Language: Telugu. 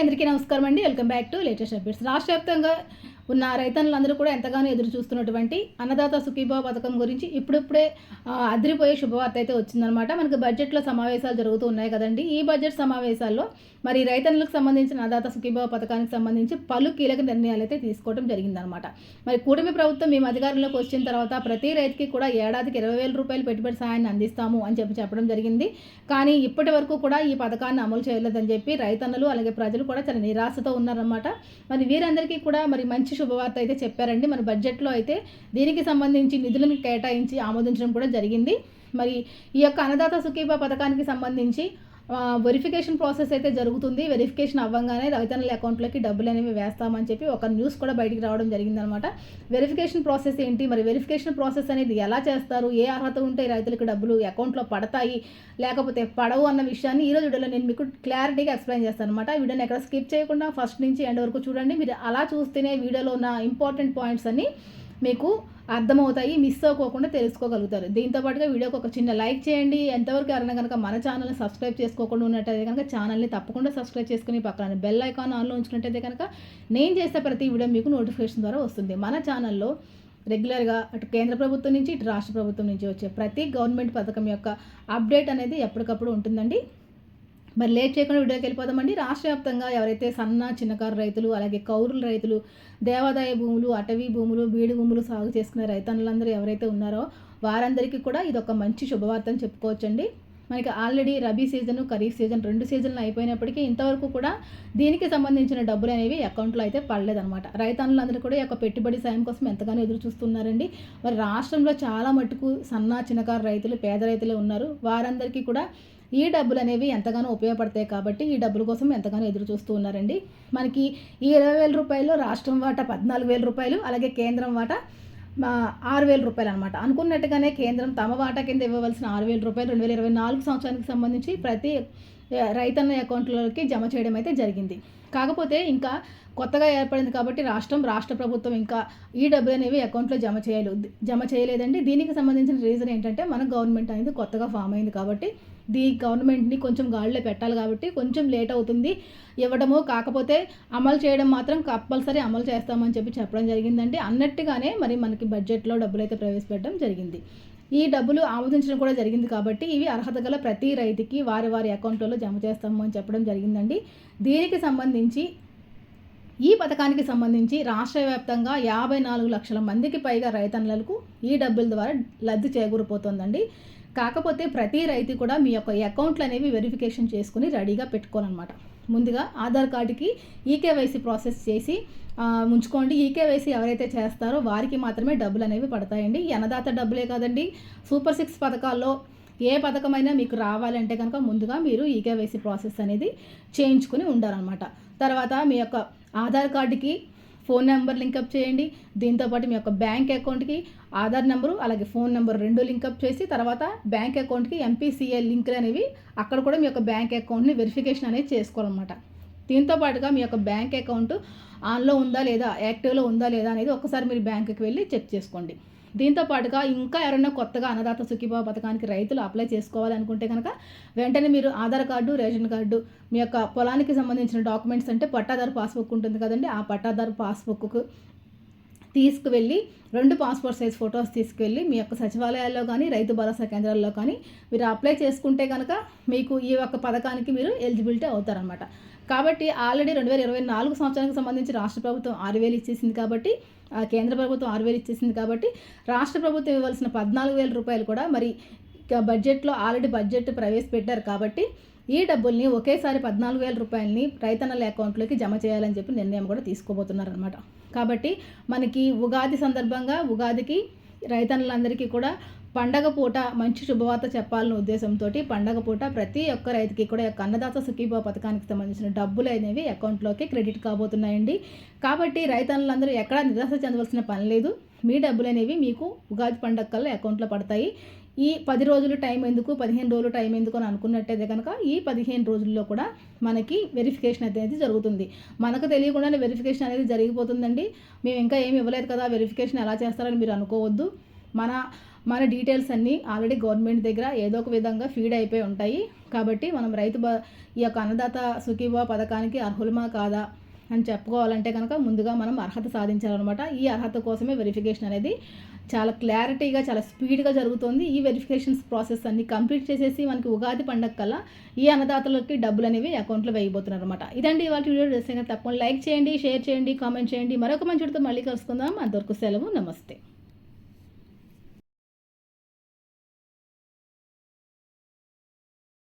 అందరికీ నమస్కారం అండి. Welcome back to latest updates. రాష్ట్ర వ్యాప్తంగా ఉన్న రైతన్నులందరూ కూడా ఎంతగానో ఎదురు చూస్తున్నటువంటి అన్నదాత సుఖీభావ పథకం గురించి ఇప్పుడిప్పుడే అదిరిపోయే శుభవార్త అయితే వచ్చిందనమాట మనకి బడ్జెట్లో సమావేశాలు జరుగుతూ ఉన్నాయి కదండి. ఈ బడ్జెట్ సమావేశాల్లో మరి రైతన్నులకు సంబంధించిన అన్నదాత సుఖీభావ పథకానికి సంబంధించి పలు కీలక నిర్ణయాలు అయితే తీసుకోవడం జరిగిందనమాట మరి కూటమి ప్రభుత్వం మేము అధికారంలోకి వచ్చిన తర్వాత ప్రతి రైతుకి కూడా ఏడాదికి ఇరవై వేల రూపాయలు పెట్టుబడి సహాయాన్ని అందిస్తాము అని చెప్పి చెప్పడం జరిగింది. కానీ ఇప్పటి వరకు కూడా ఈ పథకాన్ని అమలు చేయలేదని చెప్పి రైతన్నలు అలాగే ప్రజలు కూడా చాలా నిరాశతో ఉన్నారన్నమాట. మరి వీరందరికీ కూడా మరి మంచి శుభవార్త అయితే చెప్పారండి. మన బడ్జెట్లో అయితే దీనికి సంబంధించి నిధులను కేటాయించి ఆమోదించడం కూడా జరిగింది. మరి ఈ యొక్క అన్నదాత సుఖీభ పథకానికి సంబంధించి వెరిఫికేషన్ ప్రాసెస్ అయితే జరుగుతుంది. వెరిఫికేషన్ అవ్వగానే రైతన్నల అకౌంట్లోకి డబ్బులు అనేవి వేస్తామని చెప్పి ఒక న్యూస్ కూడా బయటికి రావడం జరిగిందనమాట. వెరిఫికేషన్ ప్రాసెస్ ఏంటి? మరి వెరిఫికేషన్ ప్రాసెస్ అనేది ఎలా చేస్తారు? ఏ అర్హత ఉంటే రైతులకు డబ్బులు అకౌంట్లో పడతాయి? లేకపోతే పడవు అన్న విషయాన్ని ఈ రోజు వీడియోలో నేను మీకు క్లారిటీగా ఎక్స్ప్లెయిన్ చేస్తాను అనమాట వీడియోని ఎక్కడ స్కిప్ చేయకుండా ఫస్ట్ నుంచి ఎండ్ వరకు చూడండి. మీరు అలా చూస్తేనే వీడియోలో ఉన్న ఇంపార్టెంట్ పాయింట్స్ అన్ని మీకు అర్థమవుతాయి మిస్ అవ్వకుండా తెలుసుకోగలుగుతారు. దీంతో పాటుగా వీడియోకి ఒక చిన్న లైక్ చేయండి. ఎంతవరకు ఎవరైనా కనుక మన ఛానల్ని సబ్స్క్రైబ్ చేసుకోకుండా ఉన్నట్టయితే కనుక ఛానల్ని తప్పకుండా సబ్స్క్రైబ్ చేసుకుని పక్కన బెల్ ఐకాన్ ఆన్లో ఉంచుకున్నట్టయితే కనుక నేను చేసే ప్రతి వీడియో మీకు నోటిఫికేషన్ ద్వారా వస్తుంది. మన ఛానల్లో రెగ్యులర్గా అటు కేంద్ర ప్రభుత్వం నుంచి ఇటు రాష్ట్ర ప్రభుత్వం నుంచి వచ్చే ప్రతి గవర్నమెంట్ పథకం యొక్క అప్డేట్ అనేది ఎప్పటికప్పుడు ఉంటుందండి. మరి లేట్ చేయకుండా వీడియోకి వెళ్ళిపోదామండి. రాష్ట్ర వ్యాప్తంగా ఎవరైతే సన్న చిన్నకారు రైతులు అలాగే కౌరుల రైతులు దేవాదాయ భూములు అటవీ భూములు బీడు భూములు సాగు చేసుకునే రైతన్నులందరూ ఎవరైతే ఉన్నారో వారందరికీ కూడా ఇది ఒక మంచి శుభవార్తని చెప్పుకోవచ్చండి. మనకి already rabi season kharif season రెండు సీజన్లు అయిపోయినప్పటికీ ఇంతవరకు కూడా దీనికి సంబంధించిన డబ్బులు అనేవి అకౌంట్లో అయితే పడలేదన్నమాట. రైతన్నులందరూ కూడా ఈ యొక్క పెట్టుబడి సాయం కోసం ఎంతగానో ఎదురు చూస్తున్నారండి. మరి రాష్ట్రంలో చాలా మటుకు సన్న చిన్నకారు రైతులు పేద రైతులే ఉన్నారు. వారందరికీ కూడా ఈ డబ్బులు అనేవి ఎంతగానో ఉపయోగపడతాయి కాబట్టి ఈ డబ్బుల కోసం ఎంతగానో ఎదురు చూస్తూ ఉన్నారండి. మనకి ఈ ఇరవై వేల రూపాయలు రాష్ట్రం వాటా పద్నాలుగు వేల రూపాయలు అలాగే కేంద్రం వాటా మా ఆరు వేల రూపాయలు అనమాట అనుకున్నట్టుగానే కేంద్రం తమ వాటా కింద ఇవ్వవలసిన ఆరు వేల రూపాయలు రెండు వేల ఇరవై నాలుగు సంవత్సరానికి సంబంధించి ప్రతి రైతన్న అకౌంట్లోకి జమ చేయడం అయితే జరిగింది. కాకపోతే ఇంకా కొత్తగా ఏర్పడింది కాబట్టి రాష్ట్రం రాష్ట్ర ప్రభుత్వం ఇంకా ఈ డబ్బులు అనేవి అకౌంట్లో జమ చేయలేదు జమ చేయలేదండి. దీనికి సంబంధించిన రీజన్ ఏంటంటే మన గవర్నమెంట్ అనేది కొత్తగా ఫామ్ అయింది కాబట్టి దీ గవర్నమెంట్ని కొంచెం గాడిలో పెట్టాలి కాబట్టి కొంచెం లేట్ అవుతుంది. ఇవ్వడము కాకపోతే అమలు చేయడం మాత్రం కంపల్సరీ అమలు చేస్తామని చెప్పి చెప్పడం జరిగిందండి. అన్నట్టుగానే మరి మనకి బడ్జెట్లో డబ్బులు అయితే ప్రవేశపెట్టడం జరిగింది. ఈ డబ్బులు ఆమోదించడం కూడా జరిగింది కాబట్టి ఇవి అర్హత గల ప్రతి రైతుకి వారి వారి అకౌంట్లలో జమ చేస్తాము అని చెప్పడం జరిగిందండి. దీనికి సంబంధించి ఈ పథకానికి సంబంధించి రాష్ట్ర వ్యాప్తంగా యాభై నాలుగు లక్షల మందికి పైగా రైతన్నలకు ఈ డబ్బుల ద్వారా లబ్ధి చేకూరిపోతుందండి. కాకపోతే ప్రతి రైతు కూడా మీ యొక్క అకౌంట్లు అనేవి వెరిఫికేషన్ చేసుకుని రెడీగా పెట్టుకోవాలన్నమాట. ముందుగా ఆధార్ కార్డుకి ఈకేవైసీ ప్రాసెస్ చేసి ఉంచుకోండి ఈకేవైసీ ఎవరైతే చేస్తారో వారికి మాత్రమే డబ్బులు అనేవి పడతాయండి. ఈ అన్నదాత డబ్బులే కాదండి. సూపర్ సిక్స్ పథకాల్లో ఏ పథకమైనా మీకు రావాలంటే కనుక ముందుగా మీరు ఈకేవైసీ ప్రాసెస్ అనేది చేయించుకుని ఉండాలన్నమాట. తర్వాత మీ యొక్క ఆధార్ కార్డుకి ఫోన్ నెంబర్ లింకప్ చేయండి. దీంతోపాటు మీ యొక్క బ్యాంక్ అకౌంట్కి ఆధార్ నెంబరు అలాగే ఫోన్ నెంబర్ రెండు లింకప్ చేసి తర్వాత బ్యాంక్ అకౌంట్కి ఎంపీసీఏ లింకులు అనేవి అక్కడ కూడా మీ యొక్క బ్యాంక్ అకౌంట్ని వెరిఫికేషన్ అనేది చేసుకోవాలన్నమాట. దీంతో పాటుగా మీ యొక్క బ్యాంక్ అకౌంట్ ఆన్లో ఉందా లేదా యాక్టివ్లో ఉందా లేదా అనేది ఒకసారి మీరు బ్యాంకుకి వెళ్ళి చెక్ చేసుకోండి. దీంతో పాటుగా ఇంకా ఎవరైనా కొత్తగా అన్నదాత సుఖీభావ పథకానికి రైతులు అప్లై చేసుకోవాలనుకుంటే కనుక వెంటనే మీరు ఆధార్ కార్డు రేషన్ కార్డు మీ యొక్క పొలానికి సంబంధించిన డాక్యుమెంట్స్ అంటే పట్టాదారు పాస్బుక్ ఉంటుంది కదండి. ఆ పట్టాదారు పాస్బుక్కు తీసుకువెళ్ళి రెండు పాస్పోర్ట్ సైజ్ ఫొటోస్ తీసుకువెళ్ళి మీ యొక్క సచివాలయాల్లో కానీ రైతు భరోసా కేంద్రాల్లో కానీ మీరు అప్లై చేసుకుంటే కనుక మీకు ఈ యొక్క పథకానికి మీరు ఎలిజిబిలిటీ అవుతారనమాట కాబట్టి ఆల్రెడీ రెండు వేల ఇరవై నాలుగు సంవత్సరానికి సంబంధించి రాష్ట్ర ప్రభుత్వం ఆరు వేలు ఇచ్చేసింది కాబట్టి ఆ కేంద్ర ప్రభుత్వం ఆరు వేలు ఇచ్చేసింది కాబట్టి రాష్ట్ర ప్రభుత్వం ఇవ్వాల్సిన పద్నాలుగు వేల రూపాయలు కూడా మరి బడ్జెట్లో ఆల్రెడీ బడ్జెట్ ప్రవేశపెట్టారు కాబట్టి ఈ డబ్బుల్ని ఒకేసారి పద్నాలుగు వేల రూపాయలని రైతన్నల అకౌంట్లోకి జమ చేయాలని చెప్పి నిర్ణయం కూడా తీసుకోబోతున్నారు అనమాట కాబట్టి మనకి ఉగాది సందర్భంగా ఉగాదికి రైతన్నలందరికీ కూడా పండగ పూట మంచి శుభవార్త చెప్పాలనే ఉద్దేశంతో పండగ పూట ప్రతి ఒక్క రైతుకి కూడా యొక్క అన్నదాత సుఖీభావ పథకానికి సంబంధించిన డబ్బులు అనేవి అకౌంట్లోకి క్రెడిట్ కాబోతున్నాయండి. కాబట్టి రైతన్నులందరూ ఎక్కడా నిరాశ చెందవలసిన పని లేదు. మీ డబ్బులు అనేవి మీకు ఉగాది పండగ కల్లా అకౌంట్లో పడతాయి. ఈ పది రోజులు టైం ఎందుకు పదిహేను రోజులు టైం ఎందుకు అని అనుకున్నట్టయితే కనుక ఈ పదిహేను రోజుల్లో కూడా మనకి వెరిఫికేషన్ అనేది జరుగుతుంది. మనకు తెలియకుండానే వెరిఫికేషన్ అనేది జరిగిపోతుందండి. మేము ఇంకా ఏమి ఇవ్వలేదు కదా వెరిఫికేషన్ ఎలా చేస్తారని మీరు అనుకోవద్దు. మన మన డీటెయిల్స్ అన్నీ ఆల్రెడీ గవర్నమెంట్ దగ్గర ఏదో ఒక విధంగా ఫీడ్ అయిపోయి ఉంటాయి. కాబట్టి మనం రైతు బ ఈ యొక్క అన్నదాత సుఖీభా పథకానికి అర్హులమా కాదా అని చెప్పుకోవాలంటే కనుక ముందుగా మనం అర్హత సాధించాలన్నమాట. ఈ అర్హత కోసమే వెరిఫికేషన్ అనేది చాలా క్లారిటీగా చాలా స్పీడ్గా జరుగుతుంది. ఈ వెరిఫికేషన్స్ ప్రాసెస్ అన్ని కంప్లీట్ చేసేసి మనకి ఉగాది పండగ కల్లా ఈ అన్నదాతలకి డబ్బులు అనేవి అకౌంట్లో వేయబోతున్నారు అనమాట ఇదండి ఇవాళ వీడియో చేస్తే తప్పకుండా లైక్ చేయండి షేర్ చేయండి కామెంట్ చేయండి. మరొక మంచి మళ్ళీ కలుసుకుందాం. అంతవరకు సెలవు. నమస్తే.